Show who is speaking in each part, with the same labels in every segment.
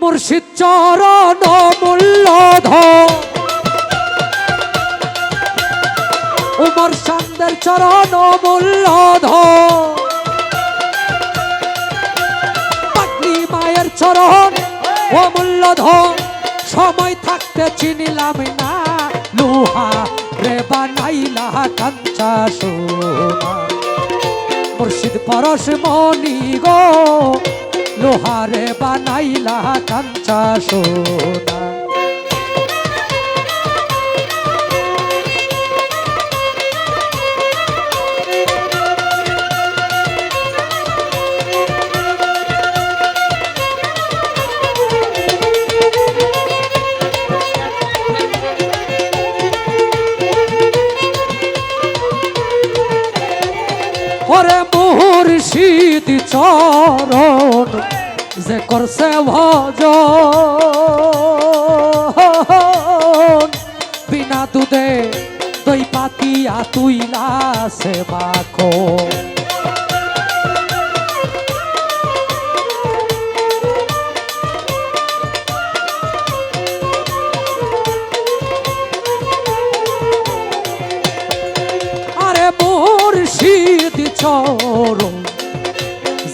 Speaker 1: মুর্শিদ চরণ মূল্যধ উমর সান্দের চরণ মূল্যধ পাগলি মায়ের চরণ ও মূল্যধ সময় থাকতে চিনিলাম না। লোহা রে বানাইলা কাঞ্চা সোনা। মুর্শিদ পরশ মনি গো। লোহারে বানাইলা কাঞ্চা সোনা মুর্শিদ চরণ যে করছে ভজ। বিনা দুধে দই পাতিয়া তুইলা সে মাখো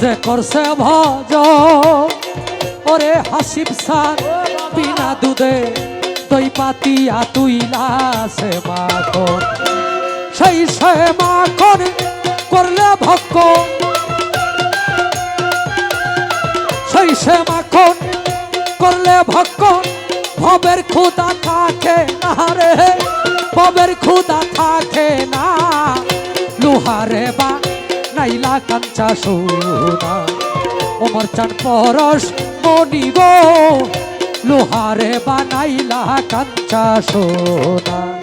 Speaker 1: যে করছে ভজ ওরে হাসিব সার, বিনা দুধে দই পাতিয়া তুইলা সে মাখন। সেই সে মাখন করলে ভক্ক সেই সে মাখন করলে ভক্কন ভবের খুদা থাকে না রে, ভবের খুদা থাকে না। লোহারে বা নাইলা কাঞ্চা সোনা। ওমর চান পরশ মনি গো লোহারে বানাইলা কাঞ্চা সোনা।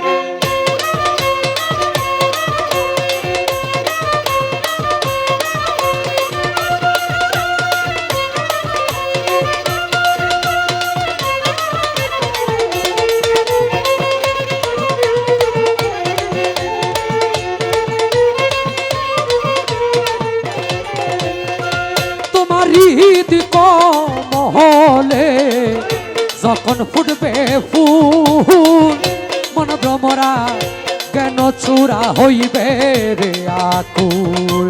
Speaker 1: যখন ফুটবে ফুল। মন ভ্রমরা কেন চূড়া হইবে রে আকুল?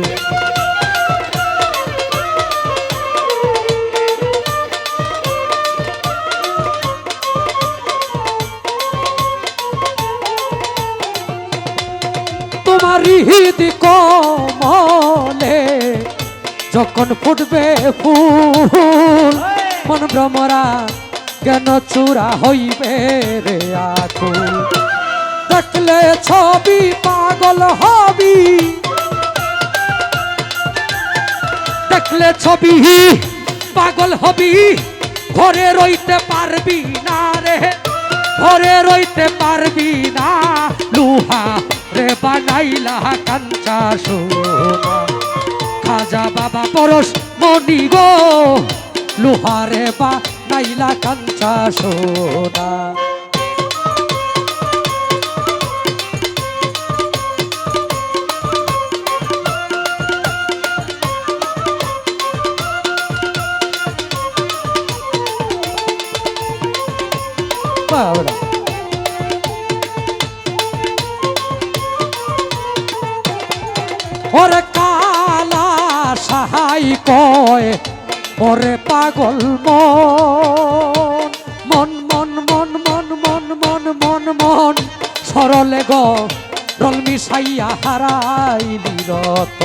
Speaker 1: তোমার ঈদ কমলে যখন ফুটবে ফুল মন ভ্রমরা কেন চূড়া হইবে রে আকুল? দেখলে ছবি পাগল হবি। দেখলে ছবি পাগল হবি। ঘরে রইতে পারবি না রে, ঘরে রইতে পারবি না। লুহা রে বানাইলা কাঞ্চা সোনা খাজা বাবা পরশ মনি গো লোহারে বা নাইলা কাঞ্চা সোনা। ওরে কালা সাহাই কয় ওরে পাগল মন। মন মন মন মন মন মন মন সরলে গ, রল মিশাইয়া হারাই রত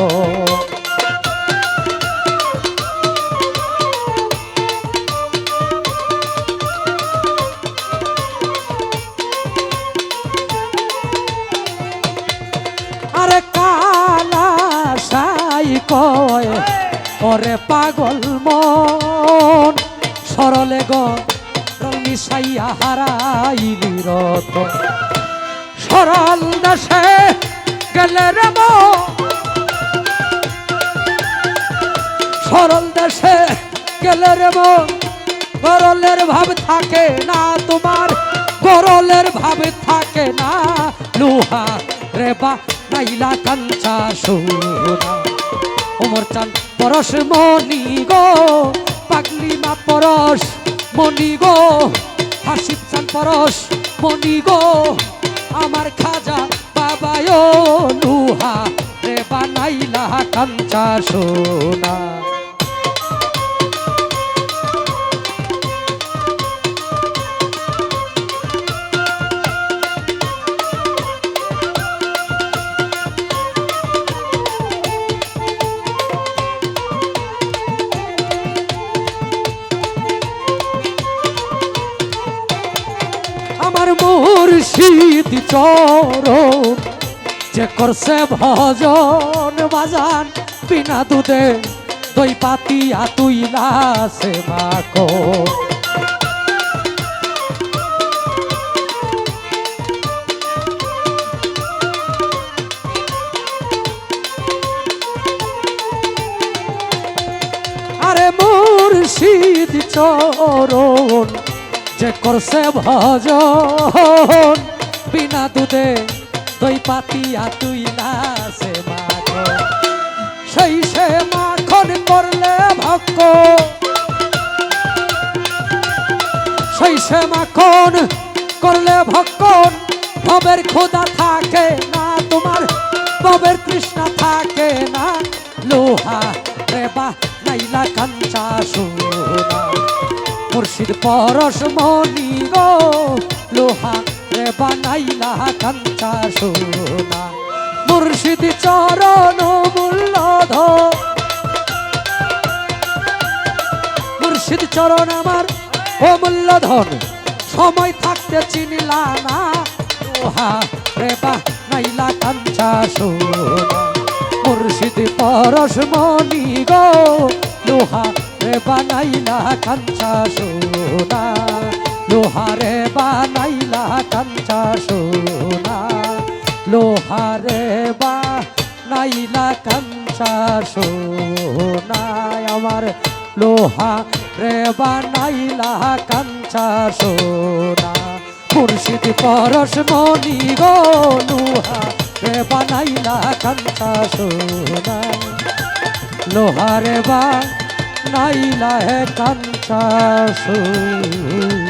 Speaker 1: ওরে পাগল মন। সরলে গল মিশাইয়া হারাইলি রত সরল দেশে গেলে রে সরল দেশে গেলে রে গরলের ভাব থাকে না তোমার, গরলের ভাব থাকে না লোহা। রে বা কাঞ্চা ওমর চান পরশ মনি গো, পাগলি মা পরশ মনি গো, হাসিব চান পরশ মনি গো, আমার খাজা বাবায় নুহা, রে বানাইলা কাঞ্চা সোনা। আমার মুর্শিদ চরণ। যে করছে ভজন বাজান, বিনা দুধে দই পাতিয়া তুইলা সে মাকো আরে মুর্শিদ চরণ যে করছে ভজন। বিনা দুধে দই পাতিয়া তুই সে মাখন সেই সে মাখন করলে ভক্ত সেই সে মাখন করলে ভক্ষণ ভবের খোদা থাকে না তোমার, ভবের কৃষ্ণা থাকে না লোহা। রেবা নাইলা কাঞ্চা সোনা। মুর্শিদ পরশ মনি গো, লোহা রে বানাইলা কাঞ্চা সোনা মুর্শিদ চরণ মূল্যধ। মুর্শিদ চরণ আমার ও মূল্যধন। সময় থাকতে চিনিলা না, লোহা রে বানাইলা কাঞ্চা সোনা মুর্শিদ পরশ মনি গো, লোহা বানাইলা কাঞ্চা সোনা লোহা রে বানাইলা কাঞ্চা সোনা লোহা রে বানাইলা কাঞ্চা সোনা, আমার লোহা রে বানাইলা কাঞ্চা সোনা। মুর্শিদ পরশ মনি গো লোহা রে বানাইলা কাঞ্চা সোনা। লোহারে বা নাইলা হে কাঞ্চা সোনা